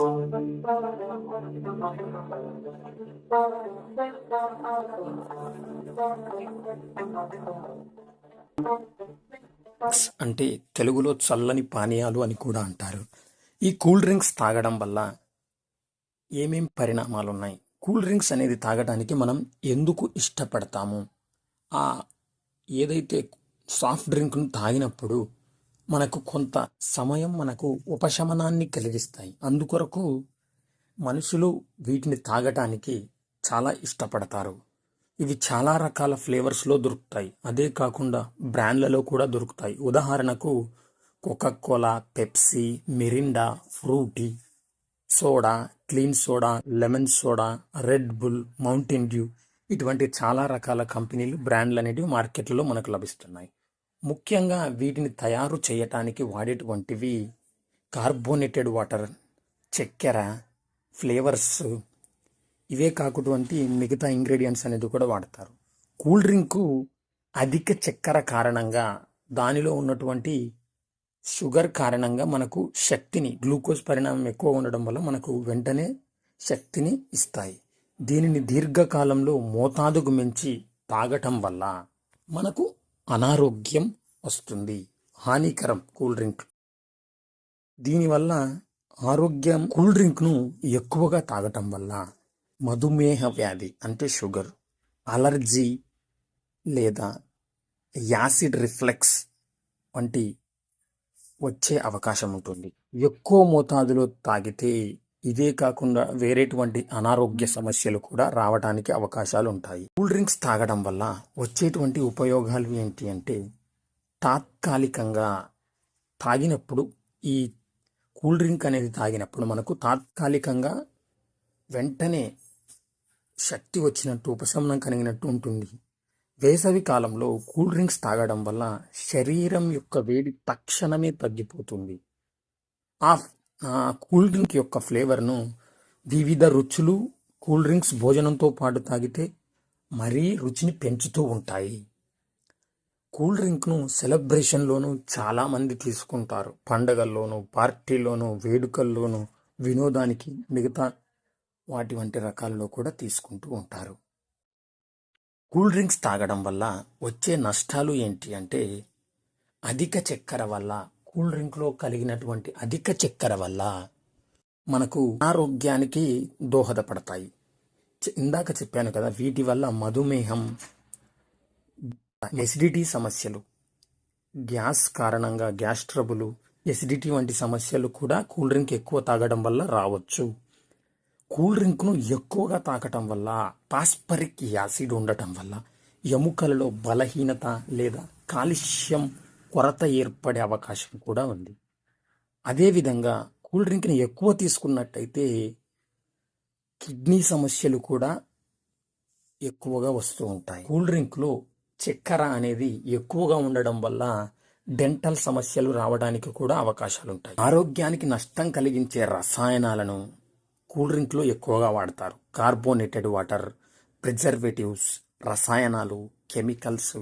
అంటే తెలుగులో చల్లని పానీయాలు అని కూడా అంటారు. ఈ కూల్ డ్రింక్స్ తాగడం వల్ల ఏమేం పరిణామాలు ఉన్నాయి కూల్ డ్రింక్స్ అనేది తాగడానికి మనం ఎందుకు ఇష్టపడతాము? ఆ ఏదైతే సాఫ్ట్ డ్రింక్ను తాగినప్పుడు మనకు కొంత సమయం మనకు ఉపశమనాన్ని కలిగిస్తాయి. అందుకొరకు మనుషులు వీటిని తాగటానికి చాలా ఇష్టపడతారు. ఇవి చాలా రకాల ఫ్లేవర్స్లో దొరుకుతాయి. అదే కాకుండా బ్రాండ్లలో కూడా దొరుకుతాయి. ఉదాహరణకు cola Pepsi Mirinda Frooti soda clean soda lemon soda Red Bull Mountain Dew ఇటువంటి చాలా రకాల కంపెనీలు బ్రాండ్లు అనేటివి మార్కెట్లో మనకు లభిస్తున్నాయి. ముఖ్యంగా వీటిని తయారు చేయటానికి వాడేటువంటివి కార్బోనేటెడ్ వాటర్ చక్కెర ఫ్లేవర్స్. ఇవే కాకుండా మిగతా ఇంగ్రీడియంట్స్ అనేది కూడా వాడతారు. కూల్ డ్రింకు అధిక చక్కెర కారణంగా దానిలో ఉన్నటువంటి షుగర్ కారణంగా మనకు శక్తిని గ్లూకోజ్ పరిణామం ఎక్కువ ఉండడం వల్ల మనకు వెంటనే శక్తిని ఇస్తాయి. దీనిని దీర్ఘకాలంలో మోతాదుకు మించి తాగటం వల్ల మనకు అనారోగ్యం వస్తుంది. హానికరం కూల్ డ్రింక్. దీనివల్ల ఆరోగ్యం కూల్ డ్రింక్ను ఎక్కువగా తాగటం వల్ల మధుమేహ వ్యాధి అంటే షుగర్ అలర్జీ లేదా యాసిడ్ రిఫ్లెక్స్ వంటి వచ్చే అవకాశం ఉంటుంది. ఎక్కువ మోతాదులో తాగితే ఇదే కాకుండా వేరేటువంటి అనారోగ్య సమస్యలు కూడా రావడానికి అవకాశాలు ఉంటాయి కూల్ డ్రింక్స్ తాగడం వల్ల వచ్చేటువంటి ఉపయోగాలు ఏంటి అంటే తాత్కాలికంగా తాగినప్పుడు ఈ కూల్ డ్రింక్ అనేది తాగినప్పుడు మనకు తాత్కాలికంగా వెంటనే శక్తి వచ్చినట్టు ఉపశమనం కలిగినట్టు ఉంటుంది. వేసవి కాలంలో కూల్ డ్రింక్స్ తాగడం వల్ల శరీరం యొక్క వేడి తక్షణమే తగ్గిపోతుంది. ఆ కూల్ డ్రింక్ యొక్క ఫ్లేవర్ను వివిధ రుచులు కూల్ డ్రింక్స్ భోజనంతో పాటు తాగితే మరీ రుచిని పెంచుతూ ఉంటాయి. కూల్ డ్రింక్ను సెలబ్రేషన్లోనూ చాలామంది తీసుకుంటారు. పండగల్లోనూ పార్టీలోనూ వేడుకల్లోనూ వినోదానికి మిగతా వాటి వంటి రకాల్లో కూడా తీసుకుంటూ ఉంటారు. కూల్ డ్రింక్స్ తాగడం వల్ల వచ్చే నష్టాలు ఏంటి అంటే అధిక చక్కెర వల్ల కూల్ డ్రింక్లో కలిగినటువంటి అధిక చక్కెర వల్ల మనకు అనారోగ్యానికి దోహదపడతాయి. ఇందాక చెప్పాను కదా వీటి వల్ల మధుమేహం ఎసిడిటీ సమస్యలు గ్యాస్ కారణంగా గ్యాస్ ట్రబుల్ ఎసిడిటీ వంటి సమస్యలు కూడా కూల్ డ్రింక్ ఎక్కువ తాగడం వల్ల రావచ్చు. కూల్ డ్రింక్ను ఎక్కువగా తాగటం వల్ల పాస్పరిక్ యాసిడ్ ఉండటం వల్ల ఎముకలలో బలహీనత లేదా కాలుష్యం కొరత ఏర్పడే అవకాశం కూడా ఉంది. అదేవిధంగా కూల్ డ్రింక్ని ఎక్కువ తీసుకున్నట్టయితే కిడ్నీ సమస్యలు కూడా ఎక్కువగా వస్తూ ఉంటాయి. కూల్ డ్రింక్లో చక్కెర అనేది ఎక్కువగా ఉండడం వల్ల డెంటల్ సమస్యలు రావడానికి కూడా అవకాశాలు ఉంటాయి. ఆరోగ్యానికి నష్టం కలిగించే రసాయనాలను కూల్ డ్రింక్లో ఎక్కువగా వాడతారు. కార్బోనేటెడ్ వాటర్ ప్రిజర్వేటివ్స్ రసాయనాలు కెమికల్స్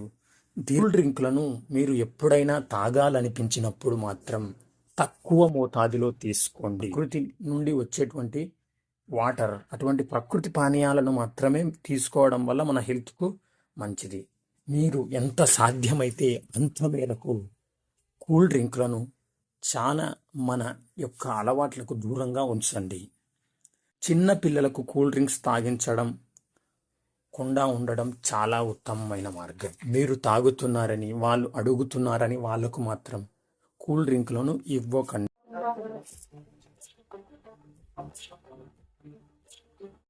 కూల్ డ్రింక్లను మీరు ఎప్పుడైనా తాగాలనిపించినప్పుడు మాత్రం తక్కువ మోతాదులో తీసుకోండి. ప్రకృతి నుండి వచ్చేటువంటి వాటర్ అటువంటి ప్రకృతి పానీయాలను మాత్రమే తీసుకోవడం వల్ల మన హెల్త్కు మంచిది. మీరు ఎంత సాధ్యమైతే అంత మేరకు కూల్ డ్రింక్లను చాలా మన యొక్క అలవాట్లకు దూరంగా ఉంచండి. చిన్న పిల్లలకు కూల్ డ్రింక్స్ తాగించడం తాగకుండా ఉండడం చాలా ఉత్తమమైన మార్గం. మీరు తాగుతున్నారని వాళ్ళు అడుగుతున్నారని వాళ్ళకు మాత్రం కూల్ డ్రింక్లను ఇవ్వకండి.